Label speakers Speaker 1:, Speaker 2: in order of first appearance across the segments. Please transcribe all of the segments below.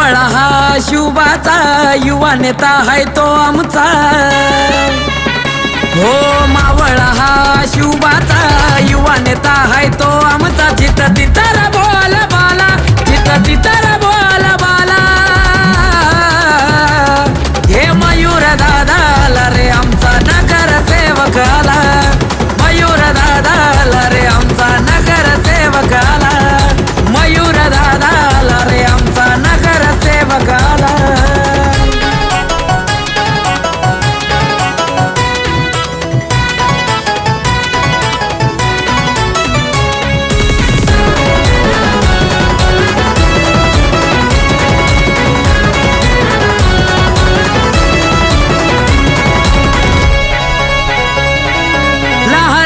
Speaker 1: मावळा हा शिवबाचा युवा नेता हाय तो आमचा.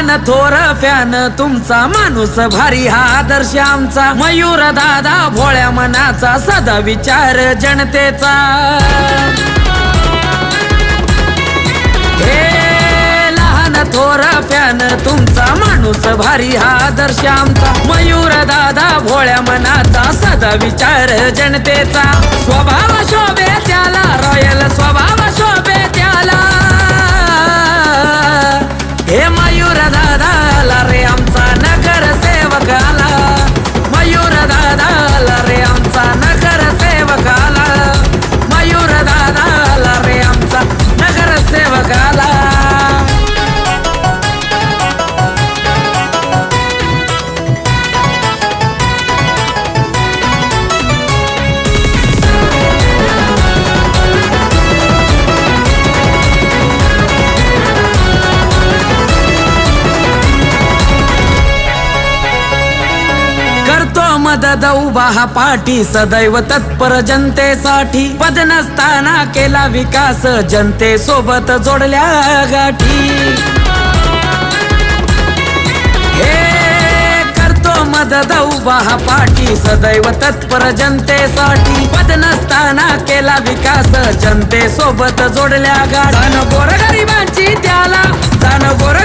Speaker 1: मान थोर फॅन तुमचा माणूस भारी हा आदर्श आमचा. मयूर दादा भोळ्या मनाचा सदा विचार जनतेचा. हे लहान थोर फॅन तुमचा माणूस भारी हा आदर्श आमचा. मयूर दादा भोळ्या मनाचा सदा विचार जनतेचा. स्वभाव मयूर दादाला रे करतो मदद उभा हा पाठी सदैव तत्पर जनतेसाठी. पद नसताना केला विकास जनतेसोबत जोडल्या गाठी. उभा हा पाठी सदैव तत्पर जनतेसाठी. पद नसताना केला विकास जनतेसोबत जोडल्या गाठी. गोर गरिबांची त्याला जाण गोर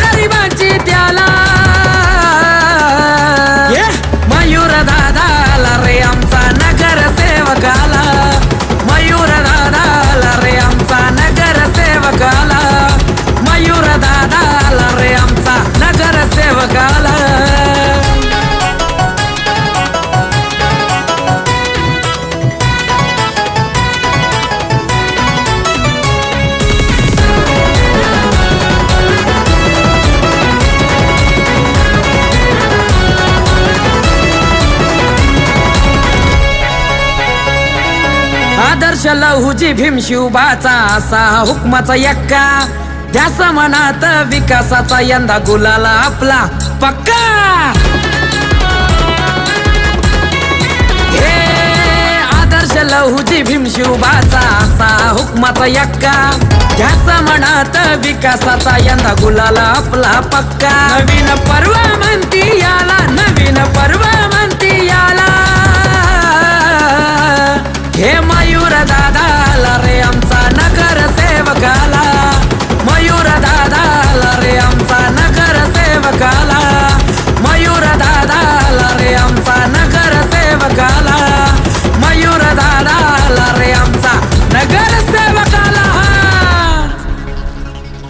Speaker 1: आदर्श लहुजी भीम शिवबाचा असा? हुकमाचा यक्का. ध्यास मनात विकासाचा यंदा गुलाला आपला पक्का. हे आदर्श लहुजी भीम शिवबाचा असा हुकमाचा यक्का. ध्यास मनात विकासाचा यंदा गुलाला आपला पक्का. नवीन पर्व म्हणती याला नवीन पर्व म्हणती